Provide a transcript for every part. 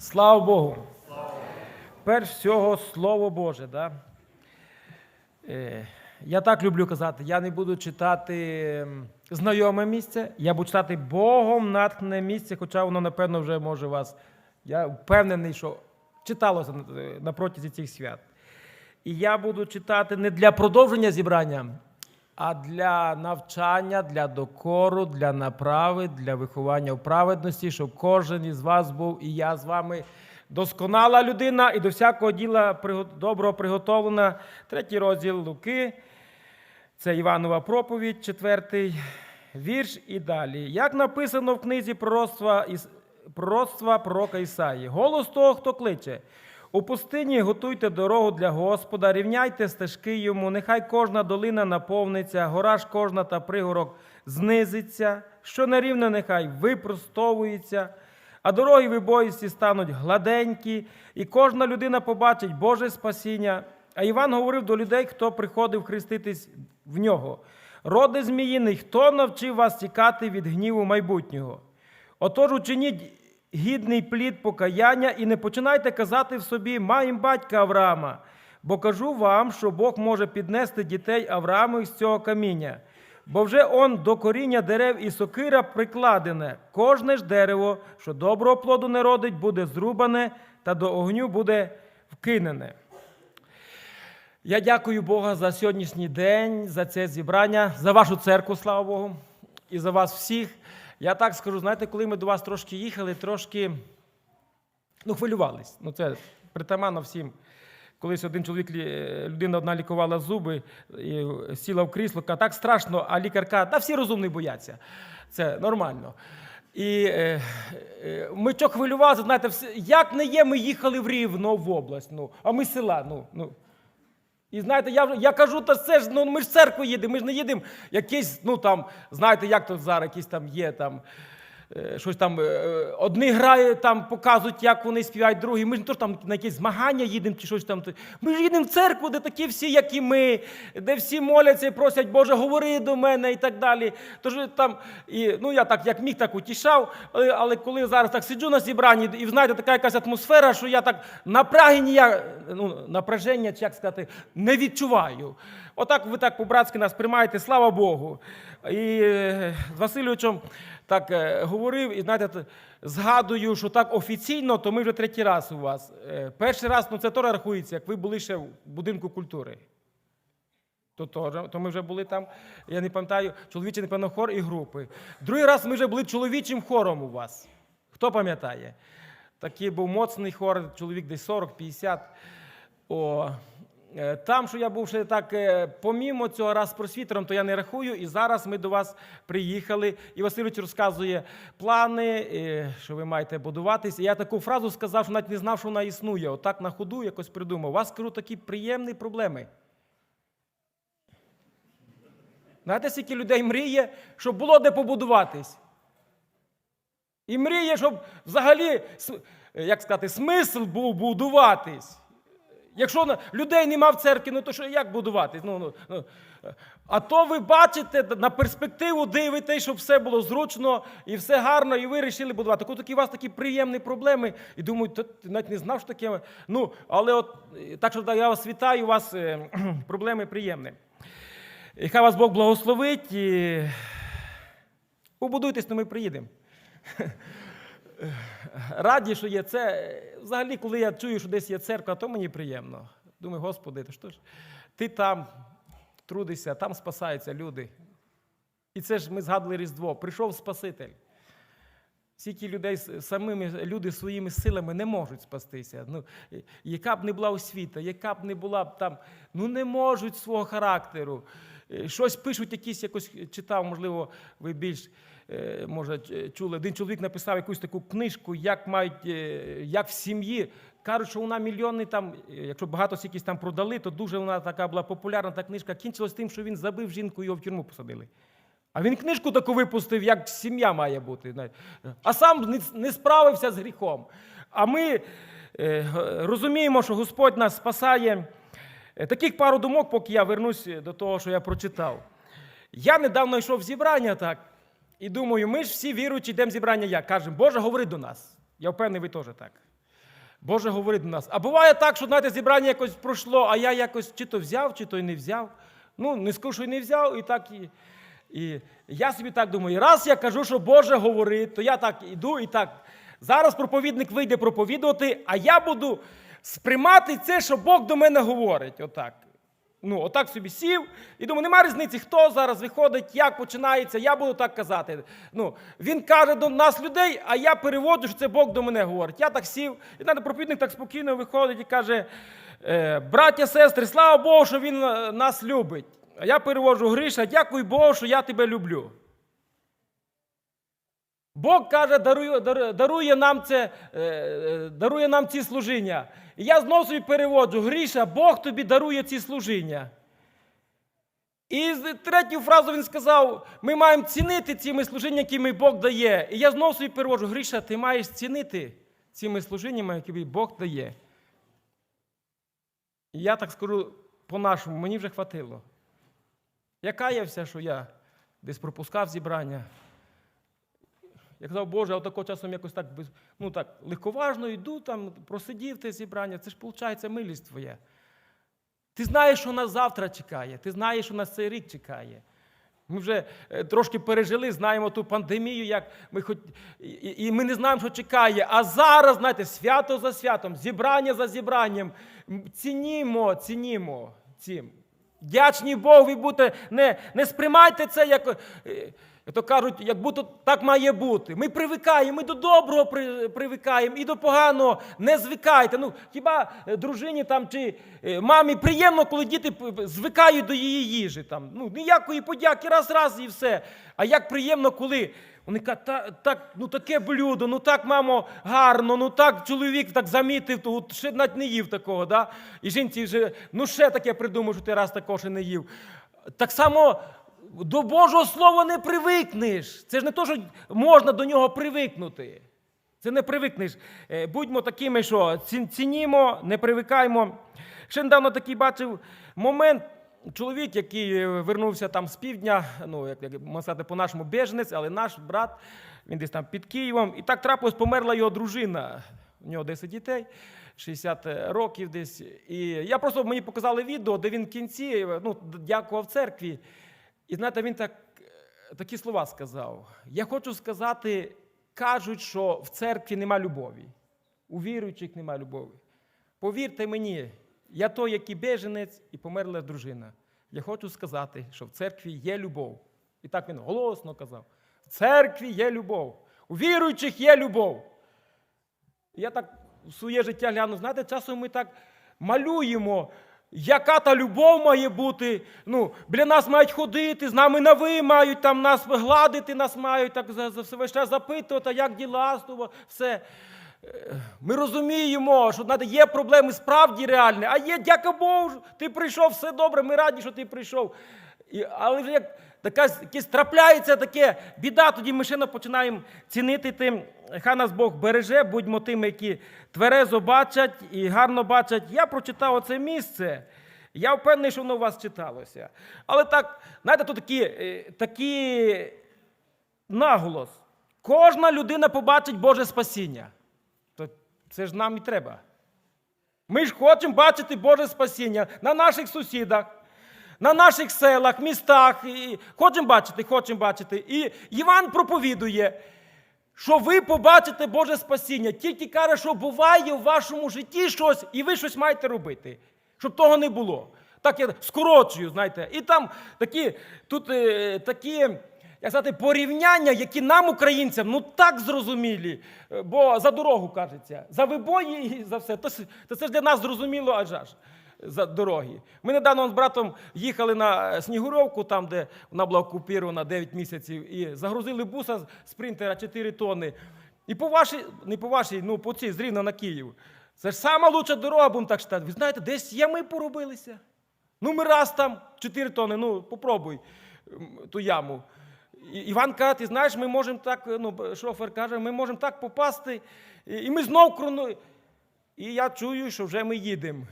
Слава Богу. Перш всього, Слово Боже. Да? Е, Я так люблю казати, я не буду читати знайоме місце, я буду читати Богом натхнене місце, хоча воно, напевно, вже може вас. Я впевнений, що читалося на протязі цих свят. І я буду читати не для продовження зібрання, а для навчання, для докору, для направи, для виховання в праведності, щоб кожен із вас був і я з вами досконала людина і до всякого діла доброго приготовлена. Третій розділ Луки. Це Іванова проповідь, четвертий вірш і далі. Як написано в книзі пророцтва, пророцтва пророка Ісаї, голос того, хто кличе. У пустині готуйте дорогу для Господа, рівняйте стежки йому, нехай кожна долина наповниться, гора ж кожна та пригорок знизиться, що нерівно нехай випростовується, а дороги вибоїсті стануть гладенькі, і кожна людина побачить Боже спасіння. А Іван говорив до людей, хто приходив хреститись в нього. Роди зміїний, хто навчив вас тікати від гніву майбутнього? Отож учиніть гідний плід покаяння і не починайте казати в собі, маєм батька Авраама, бо кажу вам, що Бог може піднести дітей Аврааму з цього каміння. Бо вже он до коріння дерев і сокира прикладене, кожне ж дерево, що доброго плоду не родить, буде зрубане, та до огню буде вкинене. Я дякую Бога за сьогоднішній день, за це зібрання, за вашу церкву, слава Богу, і за вас всіх. Я так скажу, знаєте, коли ми до вас трошки їхали, трошки ну, хвилювались. Ну, це притаманно всім. Колись один чоловік, людина одна лікувала зуби, і сіла в крісло, каже, так страшно, а лікар каже, та всі розумні бояться. Це нормально. І е, е, ми що хвилювалися, знаєте, як не є, ми їхали в Рівно в область, ну, а ми села. Ну, ну, і знаєте, я, я кажу, та це ж ну ми ж в церкву їдемо, ми ж не їдемо якісь, ну там, знаєте, як тут зараз якісь там є там. Е, Щось там е, одні грають, там показують, як вони співають, другі. Ми ж не то ж там на якісь змагання їдемо чи щось там. Ми ж їдемо в церкву, де такі всі, як і ми, де всі моляться і просять, Боже, говори до мене і так далі. Тож там, і, ну я так як міг, так утішав. Але, коли зараз так сиджу на зібранні, і знаєте, така якась атмосфера, що я так напряги ніяк, ну, напряження, чи як сказати, не відчуваю. Отак ви так по-братськи нас приймаєте, слава Богу. І е, з Васильовичем так е, говорив, і знаєте, згадую, що так офіційно, то ми вже третій раз у вас. Е, Перший раз, ну це теж рахується, як ви були ще в будинку культури. То, теж, то ми вже були там, я не пам'ятаю, чоловічий, напевно, хор і групи. Другий раз ми вже були чоловічим хором у вас. Хто пам'ятає? Такий був моцний хор, чоловік десь 40-50. О, е, там, що я був ще так, е, помімо цього раз з просвітером, то я не рахую. І зараз ми до вас приїхали. І Васильович розказує плани, е, що ви маєте будуватись. І я таку фразу сказав, що навіть не знав, що вона існує. Отак на ходу якось придумав. У вас кажу такі приємні проблеми. Знаєте, скільки людей мріє, щоб було де побудуватись. І мріє, щоб взагалі, як сказати, смисл був будуватись. Якщо людей нема в церкві, ну то що як будуватись? Ну, ну, ну. А то ви бачите, на перспективу дивитесь, щоб все було зручно і все гарно, і ви вирішили будувати. Коли у вас такі приємні проблеми, і думаю, то ти навіть не знав, що таке. Ну, але от е, так що я вас вітаю, у вас е, проблеми приємні. І хай вас Бог благословить. І... Побудуйтесь, то ми приїдемо. Раді, що є це. Взагалі, коли я чую, що десь є церква, то мені приємно. Думаю, Господи, то що ж, ти там трудишся, там спасаються люди. І це ж ми згадували Різдво. Прийшов Спаситель. Скільки людей самими люди своїми силами не можуть спастися. Ну, яка б не була освіта, яка б не була б там, ну не можуть свого характеру. Е, Щось пишуть, якісь якось читав, можливо, ви більш е, може чули. Один чоловік написав якусь таку книжку, як мають, е, як в сім'ї. Кажуть, що вона мільйонний там, якщо багато якісь там продали, то дуже вона така була популярна та книжка. Кінчилось тим, що він забив жінку, його в тюрму посадили. А він книжку таку випустив, як сім'я має бути. А сам не- справився з гріхом. А ми розуміємо, що Господь нас спасає. Е, Таких пару думок, поки я вернусь до того, що я прочитав. Я недавно йшов зібрання так, і думаю, ми ж всі віруючі, йдемо зібрання як? Кажемо, Боже, говори до нас. Я впевнений, ви теж так. Боже говорить до нас. А буває так, що знаєте, зібрання якось пройшло, а я якось чи то взяв, чи то й не взяв. Ну, не скажу, що й не взяв, і так і. І я собі так думаю, раз я кажу, що Боже говорить, то я так іду і так. Зараз проповідник вийде проповідувати, а я буду сприймати це, що Бог до мене говорить. Отак. Ну, отак собі сів. І думаю, немає різниці, хто зараз виходить, як починається, я буду так казати. Ну, він каже до нас людей, а я переводжу, що це Бог до мене говорить. Я так сів, і знаєте, проповідник так спокійно виходить і каже: е, браття, сестри, слава Богу, що він е, нас любить. А я переводжу Гриша, дякую Богу, що я тебе люблю. Бог каже, дарує, дарує, нам це, е, дарує нам ці служіння. І я знову собі переводжу, Гріша, Бог тобі дарує ці служіння. І третю фразу він сказав: ми маємо цінити ці служіння, які ми Бог дає. І я знову собі переводжу, Гріша, ти маєш цінити цими служіннями, які Бог дає. І я так скажу по-нашому, мені вже хватило. Я каявся, що я десь пропускав зібрання. Я казав, Боже, а отако часом якось так, ну так легковажно йду, там, просидів те зібрання. Це ж виходить милість твоя. Ти знаєш, що нас завтра чекає, ти знаєш, що нас цей рік чекає. Ми вже е, трошки пережили, знаємо ту пандемію, як ми хоч... і, і- і ми не знаємо, що чекає. А зараз, знаєте, свято за святом, зібрання за зібранням. Цінімо, цінімо цим. Вдячні Богу, будьте, не, не сприймайте це, е, як то кажуть, як будто так має бути. Ми привикаємо, ми до доброго привикаємо і до поганого не звикайте. Ну, хіба е, дружині там чи е, мамі приємно, коли діти звикають до її їжі. Там, ну, ніякої подяки, раз-раз і все. А як приємно, коли вони кажуть, «Та- так, ну таке блюдо, ну так, мамо, гарно, ну так чоловік так замітив, то ще навіть не їв такого. Да? І жінці вже, ну ще таке придумав, що ти раз такого ще не їв. Так само до Божого Слова не привикнеш. Це ж не то, що можна до нього привикнути. Це не привикнеш. Е, Будьмо такими, що цінімо, не привикаємо. Ще недавно такий бачив момент. Чоловік, який е, вернувся там з півдня, ну, як, як можна сказати, по-нашому біженець, але наш брат, він десь там під Києвом. І так трапилось, померла його дружина. У нього 10 дітей, 60 років десь. І я просто мені показали відео, де він в кінці е, ну, дякував церкві. І знаєте, він так, е, такі слова сказав. Я хочу сказати, кажуть, що в церкві нема любові, у віруючих нема любові. Повірте мені, я той, який біженець, і померла дружина. Я хочу сказати, що в церкві є любов. І так він голосно казав: в церкві є любов, у віруючих є любов. Я так в своє життя гляну, знаєте, часом ми так малюємо, яка та любов має бути. Ну, біля нас мають ходити, з нами на ви мають там нас гладити, нас мають так за, за все весь запитувати, а як діла, з тобою, все. Е, Ми розуміємо, що є проблеми справді реальні, а є, дяка Богу, ти прийшов, все добре, ми раді, що ти прийшов. І, але вже як така, якесь трапляється таке біда, тоді ми ще починаємо цінити тим. Хай нас Бог береже, будьмо тими, які тверезо бачать і гарно бачать. Я прочитав оце місце. Я впевнений, що воно у вас читалося. Але так, знаєте, тут такі, е, такі наголос. Кожна людина побачить Боже спасіння. То це ж нам і треба. Ми ж хочемо бачити Боже спасіння на наших сусідах, на наших селах, містах. Хочемо бачити, хочемо бачити. І Іван проповідує, що ви побачите Боже спасіння. Тільки каже, що буває в вашому житті щось, і ви щось маєте робити, щоб того не було. Так я скорочую, знаєте. І там такі, тут е, такі, як сказати, порівняння, які нам, українцям, ну так зрозумілі. Е, Бо за дорогу кажеться, за вибої і за все. То, то це ж для нас зрозуміло аж аж за дороги. Ми недавно з братом їхали на е, Снігуровку, там, де вона була окупірована 9 місяців, і загрузили буса з спринтера 4 тонни. І по вашій, не по вашій, ну по цій з Рівна на Київ. Це ж сама лучша дорога, будемо так читати. Ви знаєте, десь ями поробилися. Ну, ми раз там 4 тонни, ну попробуй ту яму. І- Іван каже, ти знаєш, ми можемо так, ну, шофер каже, ми можемо так попасти, і, і ми знов крону. І я чую, що вже ми їдемо.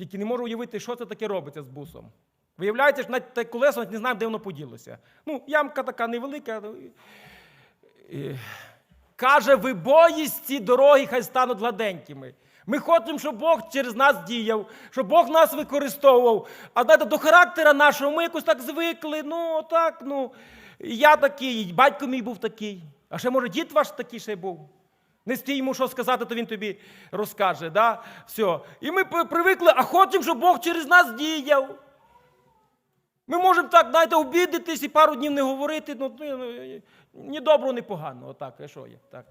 Тільки не можу уявити, що це таке робиться з бусом. Виявляється, що навіть те колесо не знаємо, де воно поділося. Ну, ямка така невелика. ну, і- Каже, ви боїсь ці дороги, хай стануть гладенькими. Ми хочемо, щоб Бог через нас діяв, щоб Бог нас використовував. А знаєте, до характера нашого ми якось так звикли. Ну, так, ну, я такий, і батько мій був такий. А ще, може, дід ваш такий ще був. Не стій йому що сказати, то він тобі розкаже. Да? Все. І ми привикли, а хочемо, щоб Бог через нас діяв. Ми можемо так, знаєте, обідатись і пару днів не говорити. Ну, ну, ну, ні доброго, ні поганого. Отак, а що є? Так.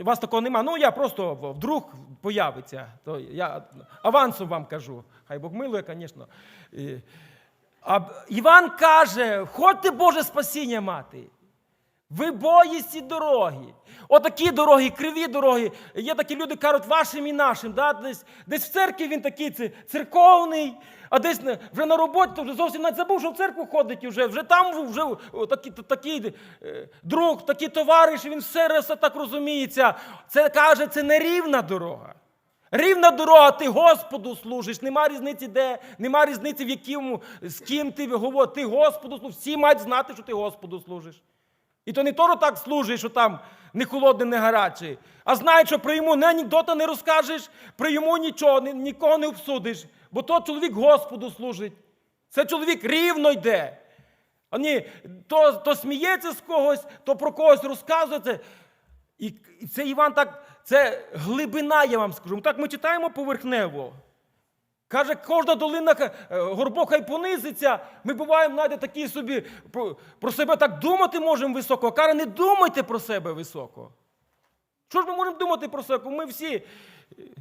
У вас такого нема. Ну, я просто вдруг появиться. То я авансом вам кажу. Хай Бог милує, звісно. А Іван каже: ходьте Боже спасіння мати. Ви боїсті дороги. Отакі дороги, криві дороги. Є такі люди, кажуть, вашим і нашим. Да? Десь, десь в церкві він такий це, церковний, а десь вже на роботі, то вже зовсім навіть забув, що в церкву ходить вже. Вже там вже такий, такий е, друг, такий товариш, він все так розуміється. Це каже, це не рівна дорога. Рівна дорога, ти Господу служиш, нема різниці де, нема різниці в якому, з ким ти говориш. Ти Господу служиш. Всі мають знати, що ти Господу служиш. І то не то так служиш, що там не холодний, не гарячий, а знають, що про йому не анекдота не розкажеш, про йому нічого, ні- нікого не обсудиш, бо то чоловік Господу служить. Це чоловік рівно йде. А ні, то, то сміється з когось, то про когось розказує. Це. І, і це Іван так, це глибина, я вам скажу. Так ми читаємо поверхнево. Каже, кожна долина е, горбок хай понизиться. Ми буваємо, знаєте, такі собі про, себе так думати можемо високо. Каже, не думайте про себе високо. Що ж ми можемо думати про себе? Ми всі, е,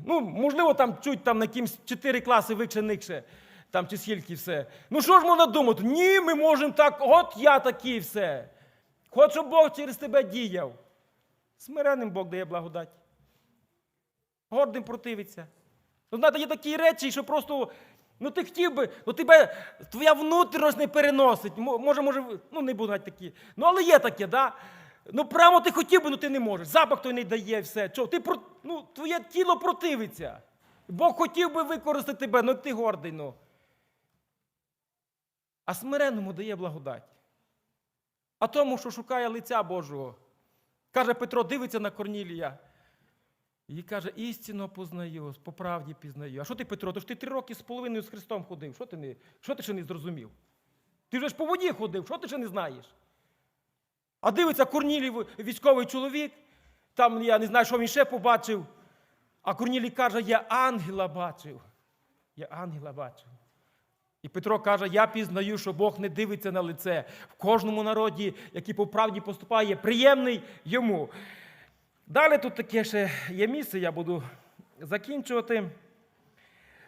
ну, можливо, там чуть там на якимсь 4 класи вище там чи скільки все. Ну що ж можна думати? Ні, ми можемо так, от я такий все. Хоч щоб Бог через тебе діяв. Смиренним Бог дає благодать. Гордим противиться. Ну, знаєте, є такі речі, що просто. Ну ти хотів би, ну тебе твоя внутрішність не переносить. Може, може, ну не будуть такі. Ну, але є таке, да? Ну, прямо ти хотів би, ну ти не можеш. Запах той не дає, все. Чого? Ти ну, твоє тіло противиться. Бог хотів би використати тебе, ну ти гордий, ну. А смиренному дає благодать. А тому, що шукає лиця Божого. Каже Петро, дивиться на Корнілія. І каже, істинно познаю, по правді пізнаю. А що ти, Петро? То ж ти три роки з половиною з Христом ходив. Що ти, не, що ти ще не зрозумів? Ти вже ж по воді ходив, що ти ще не знаєш? А дивиться, Корнілій в- військовий чоловік, там я не знаю, що він ще побачив. А Корнілій каже, я ангела бачив. Я ангела бачив. І Петро каже: Я пізнаю, що Бог не дивиться на лице. В кожному народі, який по правді поступає, приємний йому. Далі тут таке ще є місце, я буду закінчувати.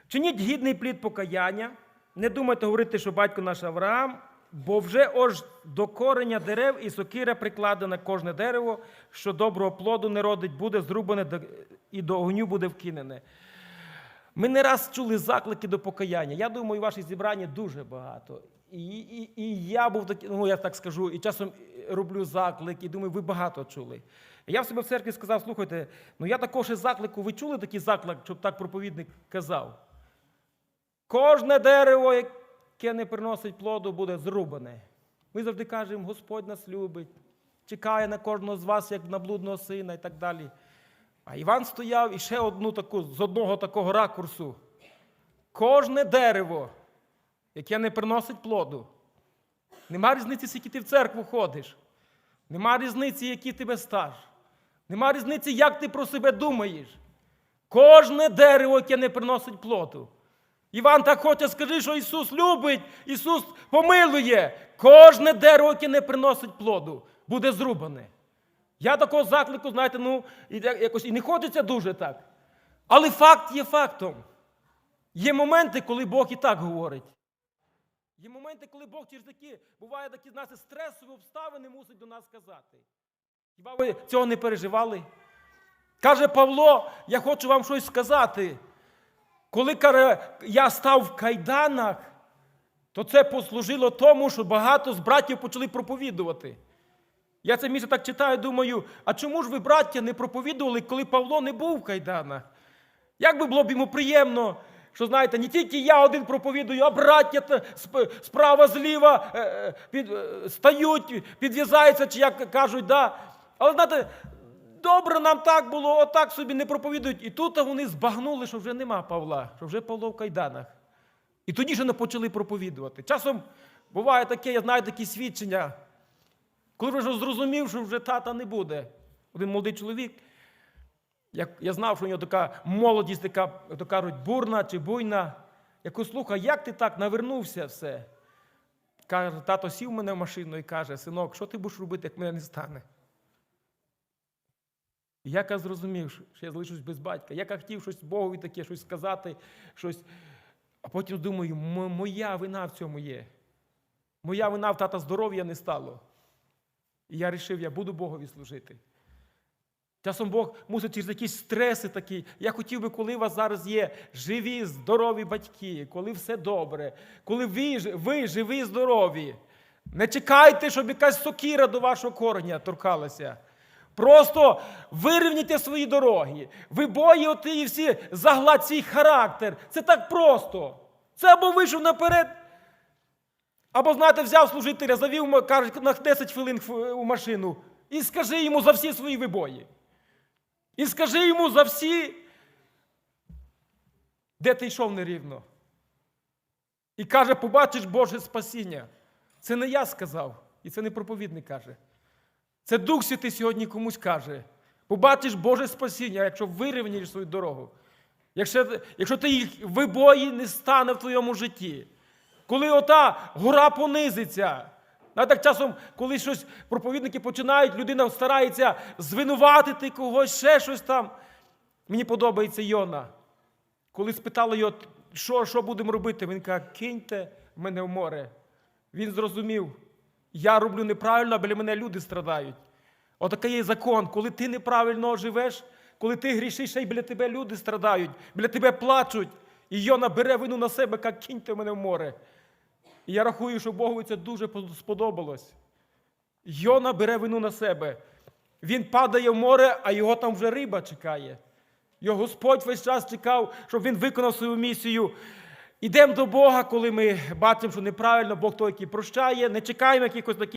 Чиніть гідний плід покаяння. Не думайте говорити, що батько наш Авраам, бо вже ож до кореня дерев і сокира прикладена кожне дерево, що доброго плоду не родить, буде зрубане і до огню буде вкинене. Ми не раз чули заклики до покаяння. Я думаю, ваші зібрання дуже багато. І, і, і я був такий, ну я так скажу, і часом роблю заклик, і думаю, ви багато чули. Я в себе в церкві сказав: слухайте, ну я також із заклику, ви чули такий заклик, щоб так проповідник казав? Кожне дерево, яке не приносить плоду, буде зрубане. Ми завжди кажемо, Господь нас любить, чекає на кожного з вас, як на блудного сина і так далі. А Іван стояв і ще одну таку, з одного такого ракурсу. Кожне дерево, яке не приносить плоду. Нема різниці, скільки ти в церкву ходиш. Нема різниці, який тебе стаж. Нема різниці, як ти про себе думаєш. Кожне дерево, яке не приносить плоду. Іван так хоче, скажи, що Ісус любить, Ісус помилує. Кожне дерево, яке не приносить плоду, буде зрубане. Я такого заклику, знаєте, ну, якось і не хочеться дуже так. Але факт є фактом. Є моменти, коли Бог і так говорить. Є моменти, коли Бог через такі, буває такі, знаєте, стресові обставини мусить до нас сказати. Хіба ви цього не переживали? Каже Павло, я хочу вам щось сказати. Коли я став в кайданах, то це послужило тому, що багато з братів почали проповідувати. Я це місце так читаю, думаю, а чому ж ви, браття, не проповідували, коли Павло не був в кайданах? Як би було б йому приємно, що знаєте, не тільки я один проповідую, а браття справа, зліва е, е, е, стають, підв'язаються, чи як кажуть, да. Але знаєте, Добре нам так було, отак собі не проповідують. І тут вони збагнули, що вже нема Павла, що вже Павло в кайданах. І тоді ж не почали проповідувати. Часом буває таке, я знаю такі свідчення, коли вже зрозумів, що вже тата не буде. Один молодий чоловік, я, я знав, що у нього така молодість, така, то кажуть, бурна чи буйна. Я кажу, слухай, як ти так навернувся все? Каже, тато сів мене в машину і каже, синок, що ти будеш робити, як мене не стане? І я зрозумів, що я залишусь без батька. Я хотів щось Богові таке, щось сказати, щось. А потім думаю, моя вина в цьому є. Моя вина в тата здоров'я не стало. І я вирішив, я буду Богові служити. Часом Бог мусить через якісь стреси такі. Я хотів би, коли у вас зараз є живі, здорові батьки, коли все добре, коли ви, ви живі, здорові. Не чекайте, щоб якась сокіра до вашого кореня торкалася. Просто вирівняйте свої дороги. Ви бої оті і всі загладь свій характер. Це так просто. Це або вийшов наперед, або, знаєте, взяв служителя, завів на 10 хвилин у машину і скажи йому за всі свої вибої. І скажи йому за всі, де ти йшов нерівно. І каже, побачиш Боже спасіння. Це не я сказав, і це не проповідник каже. Це Дух Святий сьогодні комусь каже. Побачиш Боже спасіння, якщо вирівняєш свою дорогу. Якщо, якщо ти їх вибої не стане в твоєму житті. Коли ота гора понизиться. Знаєте, так часом, коли щось проповідники починають, людина старається звинуватити когось, ще щось там. Мені подобається Йона. Коли спитали його, що, що будемо робити, він каже, киньте мене в море. Він зрозумів, я роблю неправильно, а біля мене люди страдають. Отакий є закон. Коли ти неправильно живеш, коли ти грішиш, й біля тебе люди страдають, біля тебе плачуть. І Йона бере вину на себе, як киньте мене в море. І я рахую, що Богу це дуже сподобалось. Йона бере вину на себе. Він падає в море, а його там вже риба чекає. Його Господь весь час чекав, щоб він виконав свою місію. Ідемо до Бога, коли ми бачимо, що неправильно, Бог той, який прощає, не чекаємо якихось таких.